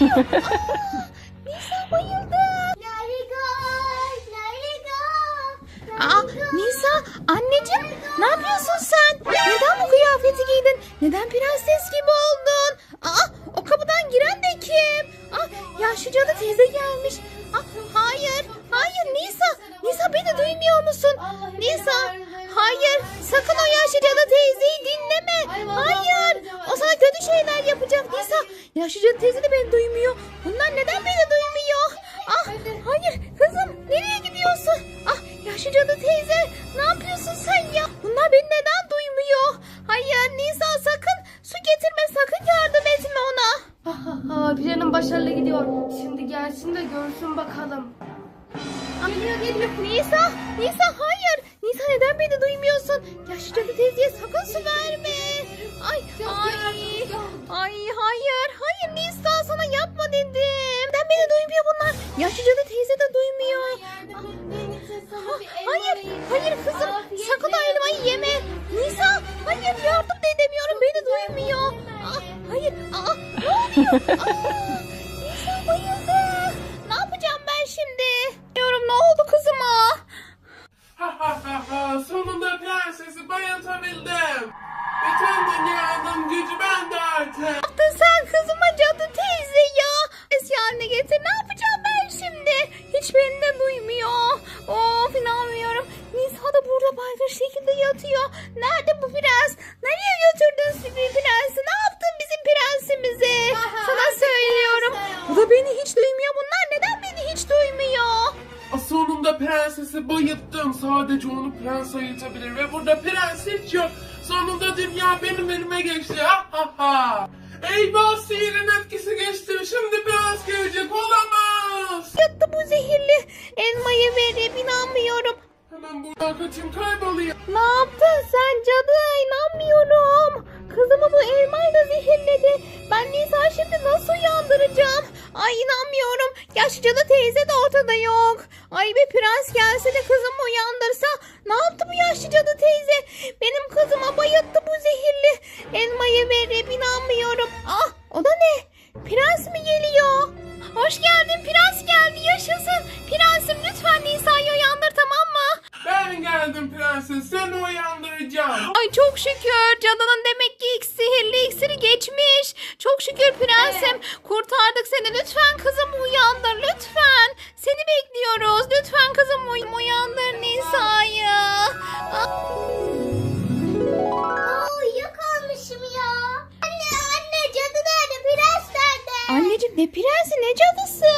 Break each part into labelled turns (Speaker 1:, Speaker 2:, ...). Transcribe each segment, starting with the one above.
Speaker 1: Nisa bayıldı. Go, let
Speaker 2: Aa. Nisa anneciğim ne yapıyorsun sen? Neden bu kıyafeti giydin? Neden prenses gibi oldun? Aa, o kapıdan giren de kim? Aa, yaşlı cadı teyze gelmiş. Aa, hayır, hayır Nisa. Nisa beni duymuyor musun? Nisa, hayır. Sakın o yaşlı cadı teyzeyi dinleme. Hayır, o sana kötü şeyler yapacak Nisa. Yaşlı cadı teyze de beni duymuyor. Bunlar neden beni duymuyor? Ah, hayır kızım nereye gidiyorsun? Ah, yaşlı cadı teyze ne yapıyorsun sen ya? Bunlar beni neden duymuyor? Hayır Nisa sakın su getirme sakın yardım etme ona.
Speaker 3: Ha, planım başarılı gidiyor. Şimdi gelsin de görsün bakalım.
Speaker 4: Eyvah sihirin etkisi geçti. Şimdi prens gelecek olamaz.
Speaker 2: Yattı bu zehirli elmayı verip inanmıyorum.
Speaker 4: Hemen buradan kaçayım kaybolayım.
Speaker 2: Ne yaptın sen cadı? İnanmıyorum. Kızımı bu elmayla zehirledi. Ben Nisa şimdi nasıl uyandıracağım? Ay inanmıyorum. Yaşlı cadı teyze de ortada yok. Ay bir prens gelse de kızımı uyandırsa. Ne yaptı bu yaşlı cadı teyze? Benim kızıma bayılttı bu zehirli elmayı verip inanmıyorum. Ah o da ne? Prens mi geliyor? Hoş geldin prens geldi yaşasın. Prensim lütfen Nisa'yı uyandır tamam mı?
Speaker 4: Ben geldim prenses. Seni uyandıracağım.
Speaker 2: Ay çok şükür cadının demek ilk sihirli iksiri geçmiş. Çok şükür prensim. Kurtardık seni. Lütfen kızımı uyandır lütfen. Seni bekliyoruz. Lütfen kızımı uy- uyandır Nisa'yı. Ah,
Speaker 1: uyuyakalmışım ya. Anne anne cadı nerede? Prens nerede?
Speaker 2: Anneciğim ne prensi ne cadısı?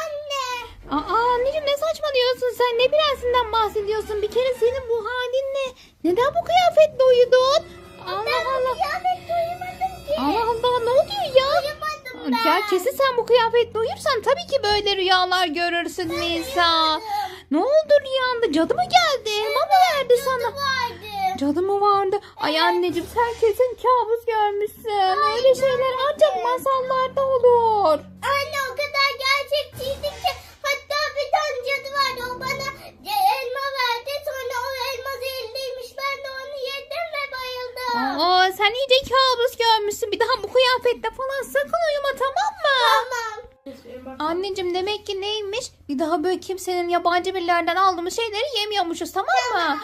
Speaker 1: Anne.
Speaker 2: Aa anneciğim ne saçmalıyorsun sen? Ne prensinden bahsediyorsun? Bir kere senin bu halin ne? Neden bu kıyafetle uyudun? Allah Allah.
Speaker 1: Kıyafet uyumadım ki.
Speaker 2: Allah Allah ne oluyor ya?
Speaker 1: Uyumadım ben.
Speaker 2: Ya kesin sen bu kıyafetle uyursan tabii ki böyle rüyalar görürsün Nisa. Ne oldu rüyanda? Cadı mı geldi? Elma mı verdi sana?
Speaker 1: vardı.
Speaker 2: Cadı mı vardı? Ay anneciğim sen kesin kabus görmüşsün. Öyle şeyler ancak masallarda olur.
Speaker 1: Anne o kadar gerçekçiydi ki hatta bir tane cadı vardı o bana ce- elma verdi sonra o elma zehirliymiş ben de onu yedim ve bayıldım.
Speaker 2: Aa, sen iyice kabus görmüşsün. Bir daha bu kıyafetle falan sakın uyuma tamam mı?
Speaker 1: Tamam.
Speaker 2: Anneciğim demek ki neymiş? Bir daha böyle kimsenin yabancı birilerden aldığımız şeyleri yemiyormuşuz tamam mı?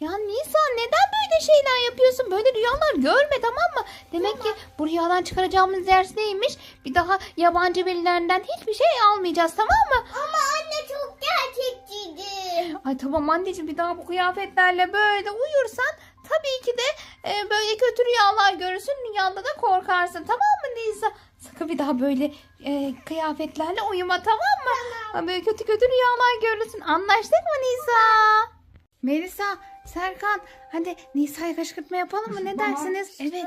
Speaker 2: Ya Nisa neden böyle şeyler yapıyorsun? Böyle rüyalar görme tamam mı? Demek ki bu rüyadan çıkaracağımız ders neymiş? Bir daha yabancı birilerinden hiçbir şey almayacağız tamam mı?
Speaker 1: Ama anne çok gerçekçiydi.
Speaker 2: Ay tamam anneciğim bir daha bu kıyafetlerle böyle uyursan tabii ki de e, böyle kötü rüyalar görürsün. Rüyanda da korkarsın tamam mı Nisa? Sakın bir daha böyle e, kıyafetlerle uyuma tamam mı? Ha, Böyle kötü kötü rüyalar görürsün. Anlaştık mı Nisa? Melisa, Serkan hadi Nisa'ya kışkırtma yapalım mı? Ne dersiniz? Evet.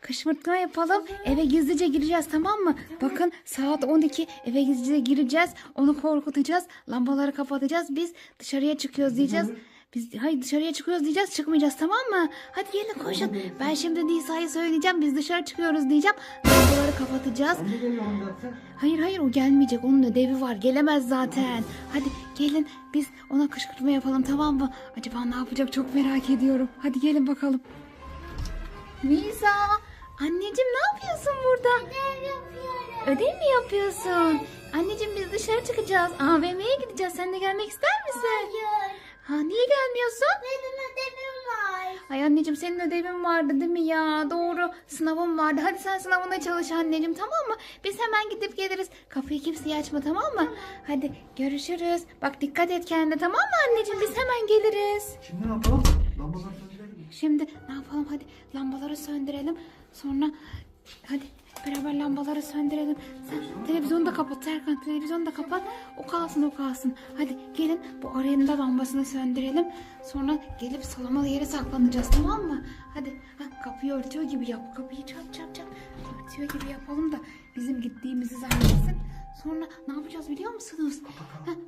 Speaker 2: Kışkırtma yapalım. Eve gizlice gireceğiz tamam mı? Bakın saat 12 eve gizlice gireceğiz. Onu korkutacağız. Lambaları kapatacağız. Biz dışarıya çıkıyoruz diyeceğiz. Biz hayır dışarıya çıkıyoruz diyeceğiz. Çıkmayacağız tamam mı? Hadi gelin koşun. Ben şimdi Nisa'ya söyleyeceğim. Biz dışarı çıkıyoruz diyeceğim. Lambaları kapatacağız. Hayır hayır o gelmeyecek. Onun ödevi var. Gelemez zaten. Hadi gelin biz ona kışkırtma yapalım tamam mı? Acaba ne yapacak çok merak ediyorum. Hadi gelin bakalım. Nisa. Anneciğim ne yapıyorsun burada?
Speaker 1: Ne yapıyorum?
Speaker 2: Ödev mi yapıyorsun? Anneciğim biz dışarı çıkacağız. AVM'ye gideceğiz. Sen de gelmek ister misin?
Speaker 1: Hayır.
Speaker 2: Ha niye gelmiyorsun?
Speaker 1: Benim ödevim var.
Speaker 2: Ay anneciğim senin ödevin vardı değil mi ya? Doğru. Sınavın vardı. Hadi sen sınavına çalış anneciğim tamam mı? Biz hemen gidip geliriz. Kapıyı kimseye açma tamam mı? Hadi görüşürüz. Bak dikkat et kendine tamam mı anneciğim? Biz hemen geliriz.
Speaker 5: Şimdi ne yapalım? Lambaları söndürelim.
Speaker 2: Şimdi ne yapalım hadi lambaları söndürelim. Sonra hadi beraber lambaları söndürelim. Sen televizyonu da kapat Serkan televizyonu da kapat. O kalsın o kalsın. Hadi gelin bu arayanın da lambasını söndürelim. Sonra gelip salamalı yere saklanacağız tamam mı? Hadi ha, kapıyı örtüyor gibi yap. Kapıyı çap çap çap. Örtüyor gibi yapalım da bizim gittiğimizi zannetsin. Sonra ne yapacağız biliyor musunuz?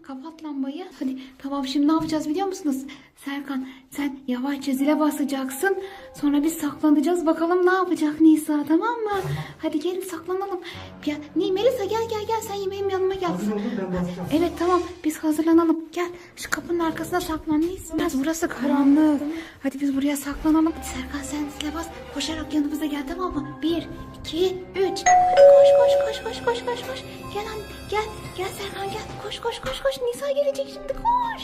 Speaker 2: Kapat lambayı. Hadi tamam şimdi ne yapacağız biliyor musunuz? Serkan sen yavaşça zile basacaksın. Sonra biz saklanacağız. Bakalım ne yapacak Nisa tamam mı? Hadi gelin saklanalım. Gel. Melisa gel gel gel sen yemeğim yanıma gel.
Speaker 5: Hazır olun ben basacağım.
Speaker 2: Evet tamam biz hazırlanalım. Gel şu kapının arkasına saklan Nisa. Biraz burası karanlık. Hadi biz buraya saklanalım. Serkan sen zile bas. Koşarak yanımıza gel tamam mı? Bir, iki, üç. Hadi koş koş koş koş koş koş koş. Gel anne gel. Gel Serkan gel. Koş koş koş koş. Nisa gelecek şimdi koş.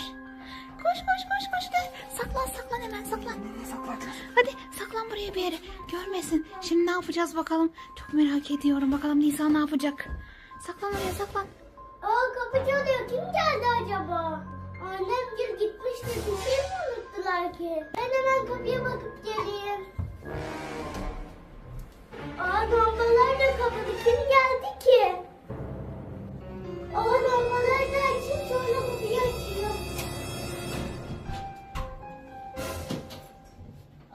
Speaker 2: Koş koş koş koş gel. Saklan saklan hemen saklan. Hadi saklan buraya bir yere. Görmesin. Şimdi ne yapacağız bakalım. Çok merak ediyorum. Bakalım Nisa ne yapacak. Saklan oraya saklan.
Speaker 1: Aa kapı çalıyor. Kim geldi acaba? Annem gül gitmişti. Bir şey mi unuttular ki? Ben hemen kapıya bakıp geleyim. Aa lambalar da kapalı. Kim geldi ki? Aa lambaları da açayım sonra kapıyı açıyor.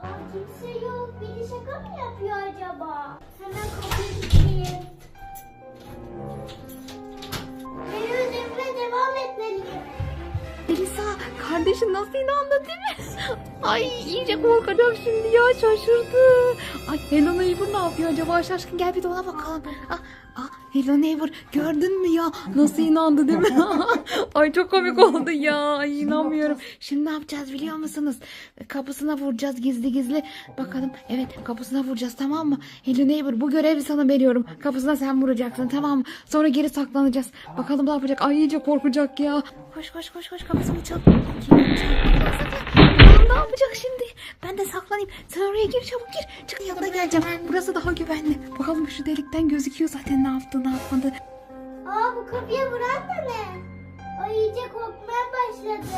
Speaker 1: Aa kimse yok. Biri şaka mı yapıyor acaba? Hemen kapıyı kilitleyeyim. Ben ödevime devam etmeliyim.
Speaker 2: Elisa kardeşin nasıl inandı değil mi? Ay iyice korkacak şimdi ya şaşırdı. Ay Hello Neighbor ne yapıyor acaba şaşkın gel bir de ona bakalım. Ah, ah Hello Neighbor gördün mü ya nasıl inandı değil mi? Ay çok komik oldu ya Ay inanmıyorum. Şimdi ne yapacağız biliyor musunuz? Kapısına vuracağız gizli gizli. Bakalım evet kapısına vuracağız tamam mı? Hello Neighbor bu görevi sana veriyorum. Kapısına sen vuracaksın tamam mı? Sonra geri saklanacağız. Bakalım ne yapacak? Ay iyice korkacak ya. Koş koş koş koş kapısını çal. Kim çal? Ne yapacak şimdi? Ben de saklanayım. Sen oraya gir çabuk gir. Çık yanına geleceğim. Burası daha güvenli. Bakalım şu delikten gözüküyor zaten ne yaptı ne yapmadı.
Speaker 1: Aa bu kapıya vuran da ne? Ay iyice korkmaya başladım.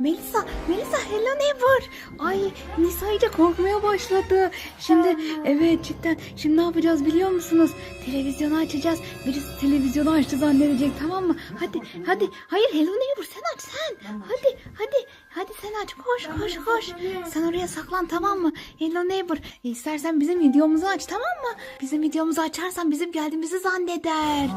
Speaker 2: Melisa, Melisa hello neighbor. Ay Nisa iyice korkmaya başladı. Şimdi evet cidden şimdi ne yapacağız biliyor musunuz? Televizyonu açacağız. Birisi televizyonu açtı zannedecek tamam mı? Hadi hadi hayır hello neighbor sen aç sen. Hadi hadi hadi sen aç koş koş koş. Sen oraya saklan tamam mı? Hello neighbor istersen bizim videomuzu aç tamam mı? Bizim videomuzu açarsan bizim geldiğimizi zanneder.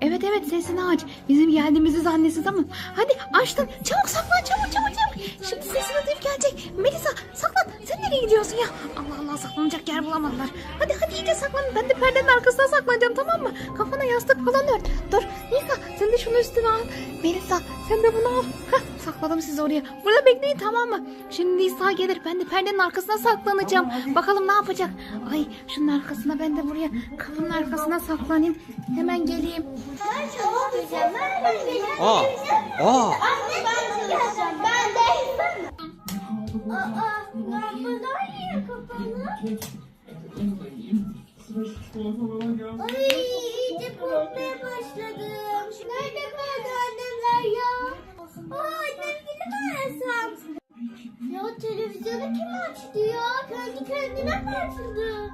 Speaker 2: Evet evet sesini aç. Bizim geldiğimizi zannetsin tamam mı? Hadi açtın. Çabuk saklan çabuk çabuk çabuk. Şimdi sesini duyup gelecek. Melisa saklan. Sen nereye gidiyorsun ya? Allah Allah saklanacak yer bulamadılar. Hadi hadi iyice saklan. Ben de perdenin arkasına saklanacağım tamam mı? Kafana yastık falan ört. Dur Nisa sen de şunu üstüne al. Melisa sen de bunu al. Hah, sakladım sizi oraya. Burada bekleyin tamam mı? Şimdi Nisa gelir. Ben de perdenin arkasına saklanacağım. Bakalım ne yapacak? Ay şunun arkasına ben de buraya kapının arkasına saklanayım. Hemen geleyim.
Speaker 1: Ben çalışacağım. Ben de
Speaker 5: Aa, aa.
Speaker 1: Anne ben çalışacağım. Ben de. Aa lambalar niye kapalı? Ay iyice korkmaya başladım. Nerede kaldı annemler ya? Aa annem gibi mi arasam? Ya televizyonu kim açtı ya? Kendi kendine mi açıldı?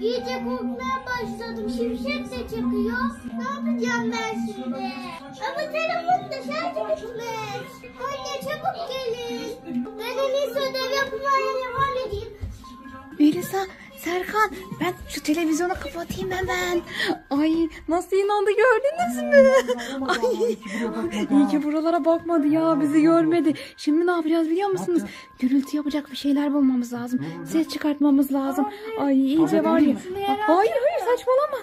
Speaker 1: İyice korkmaya başladım. Şimşek de çakıyor. Ne yapacağım ben şimdi? Ama telefon da şarjı bitmiş. Anne çabuk gelin. Ben en iyisi ödev yapmaya devam edeyim.
Speaker 2: Melisa, Serkan ben şu televizyonu kapatayım hemen. Ay nasıl inandı gördünüz mü? Ay iyi ki buralara bakmadı ya bizi görmedi. Şimdi ne yapacağız biliyor musunuz? Gürültü yapacak bir şeyler bulmamız lazım. Ses çıkartmamız lazım. Ay iyice var ya. Hayır hayır saçmalama.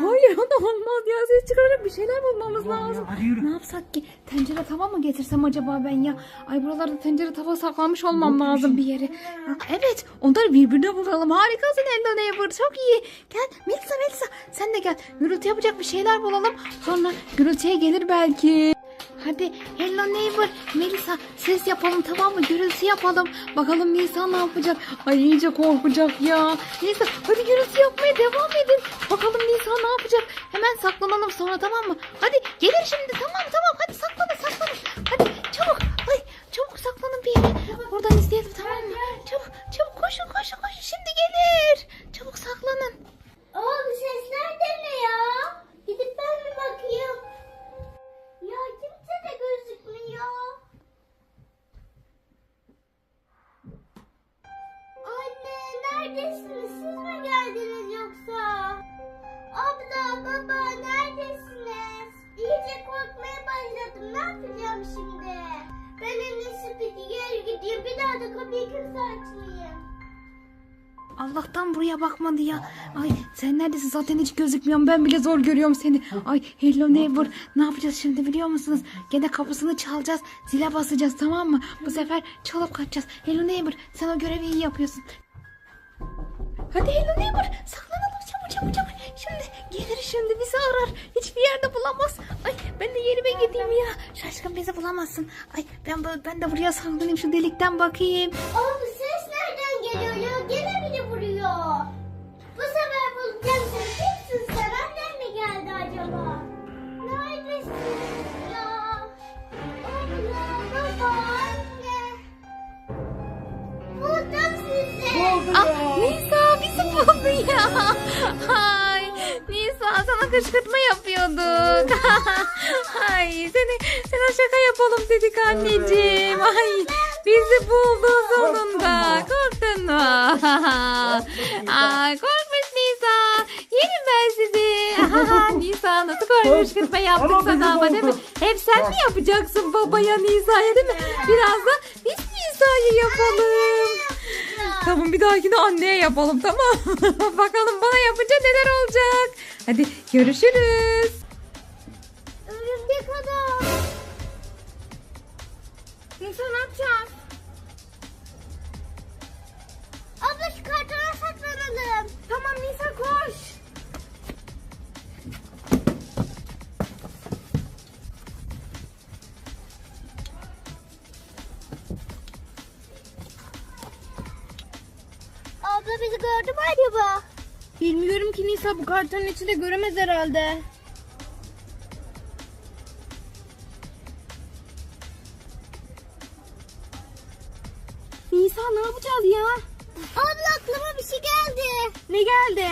Speaker 2: Hayır o da olmaz ya ses çıkaracak bir şeyler bulmamız lazım. Ne yapsak ki? Tencere tava mı getirsem acaba ben ya? Ay buralarda tencere tava saklanmış olmam lazım bir yere. Evet onları birbirine vuralım harikasın Hello Neighbor çok iyi. Gel Melisa Melisa sen de gel. Gürültü yapacak bir şeyler bulalım. Sonra gürültüye gelir belki. Hadi Hello Neighbor Melisa ses yapalım tamam mı? Gürültü yapalım. Bakalım Nisa ne yapacak? Ay iyice korkacak ya. Nisa hadi gürültü yapmaya devam edin. Bakalım Nisa ne yapacak? Hemen saklanalım sonra tamam mı? Hadi gelir şimdi tamam tamam hadi saklanın saklanın. Hadi çabuk. Ay çabuk saklanın bir yere. Buradan izleyelim tamam mı? Çabuk çabuk koşun koşun koşun şimdi bakmadı ya. Ay sen neredesin zaten hiç gözükmüyorum. Ben bile zor görüyorum seni. Ay hello neighbor. Ne yapacağız şimdi biliyor musunuz? Gene kapısını çalacağız. Zile basacağız tamam mı? Bu sefer çalıp kaçacağız. Hello neighbor sen o görevi iyi yapıyorsun. Hadi hello neighbor saklanalım çabuk çabuk çabuk. Şimdi gelir şimdi bizi arar. Hiçbir yerde bulamaz. Ay ben de yerime gideyim ya. Şaşkın bizi bulamazsın. Ay ben ben de buraya saklanayım şu delikten bakayım.
Speaker 1: Bu ses nereden geliyor sizi.
Speaker 2: Ah Nisa bizi buldu ya. Ay Nisa sana kışkırtma yapıyorduk. Ay seni sana şaka yapalım dedik anneciğim. Ay bizi buldu sonunda. Korktun mu? Ay korkmuş Nisa. Yerim ben sizi. Nisa nasıl korkmuş kışkırtma yaptık
Speaker 5: Tamam,
Speaker 2: sana ama değil mi? Hep sen mi yapacaksın babaya Nisa'ya değil mi? Biraz da biz Nisa'yı yapalım. Tamam bir dahakine anneye yapalım tamam. Bakalım bana yapınca neler olacak. Hadi görüşürüz.
Speaker 1: Örümcek adam.
Speaker 2: Ne yapacağız?
Speaker 3: Bilmiyorum ki Nisa bu kartonun içinde göremez herhalde. Nisa ne yapacağız ya?
Speaker 1: Abla aklıma bir şey geldi.
Speaker 3: Ne geldi?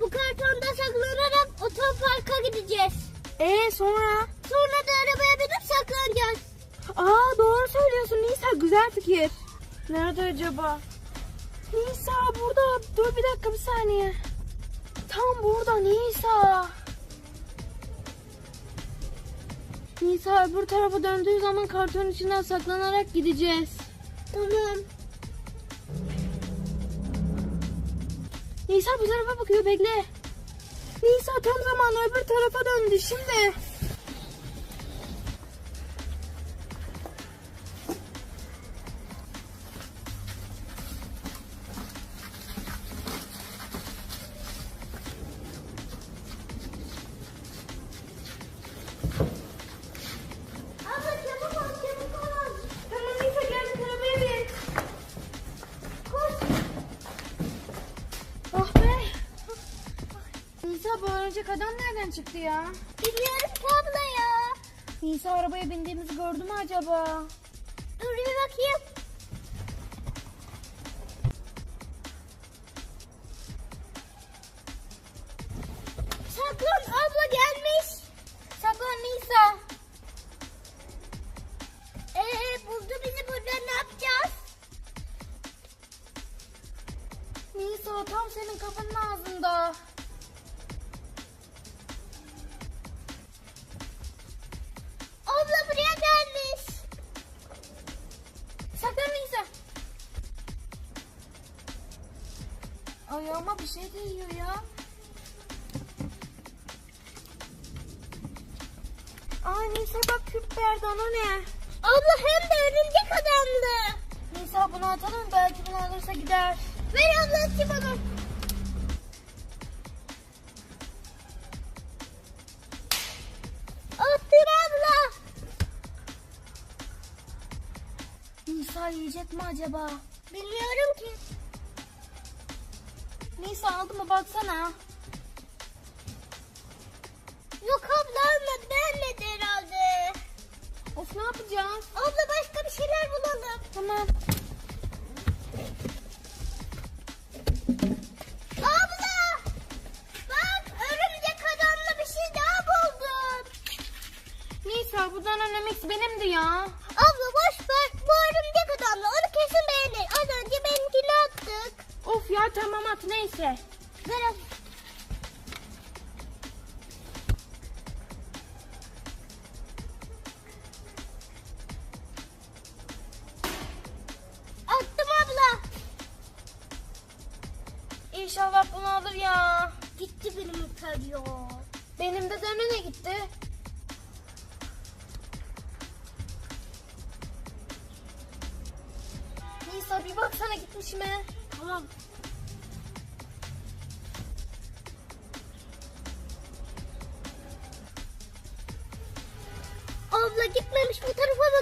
Speaker 1: Bu kartonda saklanarak otoparka gideceğiz.
Speaker 3: Ee sonra?
Speaker 1: Sonra da arabaya binip saklanacağız.
Speaker 3: Aa doğru söylüyorsun Nisa güzel fikir. Nerede acaba? Nisa burada. Dur bir dakika bir saniye. Tam burada Nisa. Nisa öbür tarafa döndüğü zaman kartonun içinden saklanarak gideceğiz.
Speaker 1: Tamam.
Speaker 3: Nisa bu tarafa bakıyor bekle. Nisa tam zamanı öbür tarafa döndü şimdi. Adam nereden çıktı ya?
Speaker 1: Bilmiyorum ki abla ya.
Speaker 3: Nisa arabaya bindiğimizi gördü mü acaba?
Speaker 1: Dur bir bakayım. Saklan abla gelmiş.
Speaker 3: Saklan Nisa.
Speaker 1: Ee buldu bizi burada ne yapacağız?
Speaker 3: Nisa tam senin kafanın Değiyor ya. Aa Nisa bak Kürt Berdan o ne?
Speaker 1: Abla hem de örümcek adamdı.
Speaker 3: Nisa bunu atalım belki bunu alırsa gider.
Speaker 1: Ver abla açayım onu. Attım abla.
Speaker 3: Nisa yiyecek mi acaba?
Speaker 1: Bilmiyorum ki.
Speaker 3: Nisa aldı mı baksana.
Speaker 1: Yok abla almadı. Beğenmedi herhalde.
Speaker 3: Of ne yapacağız?
Speaker 1: Abla başka bir şeyler bulalım.
Speaker 3: Tamam. Of ya tamam at neyse.
Speaker 1: Ver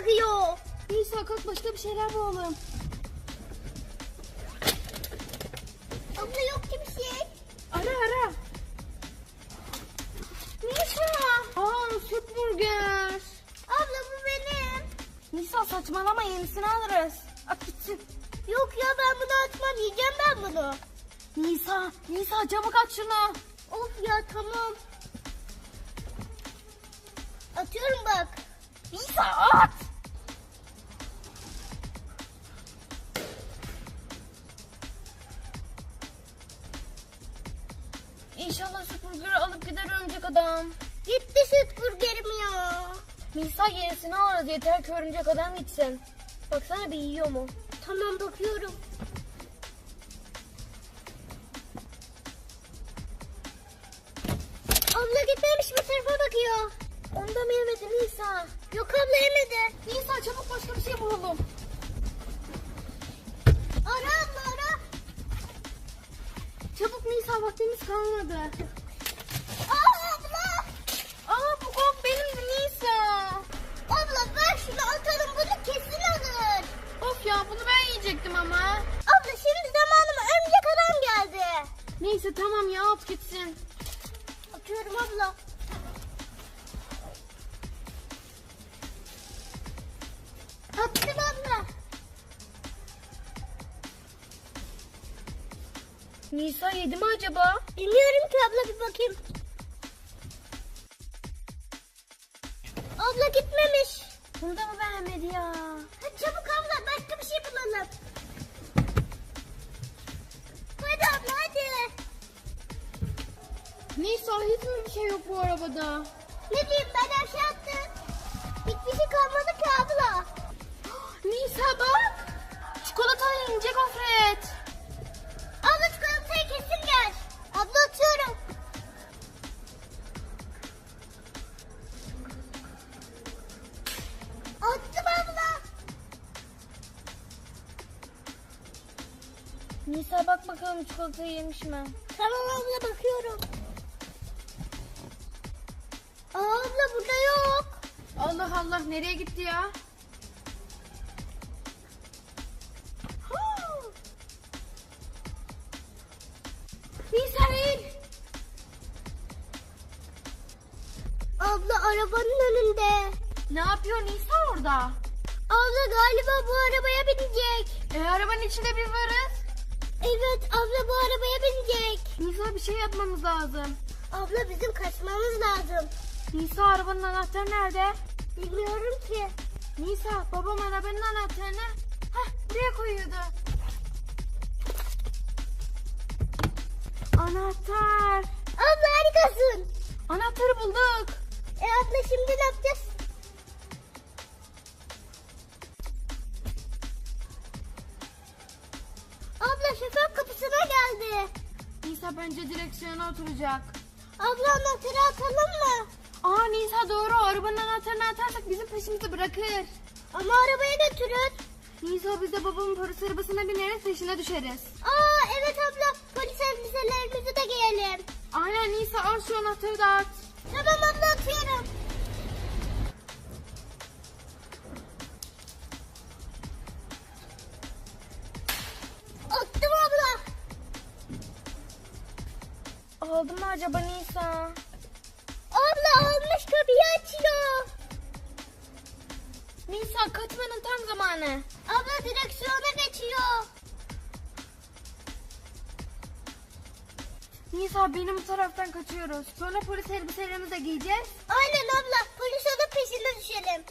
Speaker 1: bakıyor.
Speaker 3: Nisa kalk başka bir şeyler bulalım.
Speaker 1: Abla yok ki bir şey.
Speaker 3: Ara ara. Nisa. Aa süt burger.
Speaker 1: Abla bu benim.
Speaker 3: Nisa saçmalama yenisini alırız. At gitsin.
Speaker 1: Yok ya ben bunu atmam yiyeceğim ben bunu.
Speaker 3: Nisa, Nisa çabuk aç şunu.
Speaker 1: Of ya tamam. Atıyorum bak.
Speaker 3: Nisa at. İnşallah süt burgeri alıp gider örümcek adam.
Speaker 1: Gitti süt burgerim ya.
Speaker 3: Nisa yenisini alırız yeter ki örümcek adam gitsin. Baksana bir yiyor mu?
Speaker 1: Tamam bakıyorum. Abla gitmemiş bu tarafa bakıyor.
Speaker 3: Onda mı yemedi Nisa?
Speaker 1: Yok abla yemedi.
Speaker 3: Nisa çabuk başka bir şey bulalım. Nisa vaktimiz kalmadı.
Speaker 1: Aa abla.
Speaker 3: Aa bu kok benim Nisa.
Speaker 1: Abla ver şunu atalım bunu kesin alır.
Speaker 3: Of ya bunu ben yiyecektim ama.
Speaker 1: Abla şimdi zamanıma örümcek adam geldi.
Speaker 3: Neyse tamam ya at gitsin.
Speaker 1: Atıyorum abla.
Speaker 3: Nisa yedi mi acaba?
Speaker 1: Bilmiyorum ki abla bir bakayım. Abla gitmemiş.
Speaker 3: Bunu da mı beğenmedi ya?
Speaker 1: Hadi çabuk abla başka bir şey bulalım. Hadi abla hadi.
Speaker 3: Nisa hiç mi bir şey yok bu arabada?
Speaker 1: Ne diyeyim ben aşağı attım. Çikolatayı
Speaker 3: yemiş mi?
Speaker 1: Tamam abla bakıyorum. Aa, abla burada yok.
Speaker 3: Allah Allah nereye gitti ya? Nisa in.
Speaker 1: Abla arabanın önünde.
Speaker 3: Ne yapıyor Nisa orada?
Speaker 1: Abla galiba bu arabaya binecek.
Speaker 3: E arabanın içinde biz varız.
Speaker 1: Evet abla bu arabaya binecek.
Speaker 3: Nisa bir şey yapmamız lazım.
Speaker 1: Abla bizim kaçmamız lazım.
Speaker 3: Nisa arabanın anahtarı nerede?
Speaker 1: Bilmiyorum ki.
Speaker 3: Nisa babam arabanın anahtarını hah buraya koyuyordu. Anahtar.
Speaker 1: Abla harikasın.
Speaker 3: Anahtarı bulduk.
Speaker 1: E abla şimdi ne yapacağız? Abla şoför kapısına geldi.
Speaker 3: Nisa bence direksiyona oturacak.
Speaker 1: Abla anahtarı atalım mı?
Speaker 3: Aa Nisa doğru arabanın anahtarını atarsak bizim peşimizi bırakır.
Speaker 1: Ama arabaya götürün.
Speaker 3: Nisa biz de babamın polis arabasına bineriz peşine düşeriz.
Speaker 1: Aa evet abla polis elbiselerimizi de giyelim.
Speaker 3: Aynen Nisa al şu anahtarı da at.
Speaker 1: Tamam abla atıyorum.
Speaker 3: Nisa kaçmanın tam zamanı.
Speaker 1: Abla direksiyona geçiyor.
Speaker 3: Nisa benim bu taraftan kaçıyoruz. Sonra polis elbiselerimizi de giyeceğiz.
Speaker 1: Aynen abla polis olup peşine düşelim.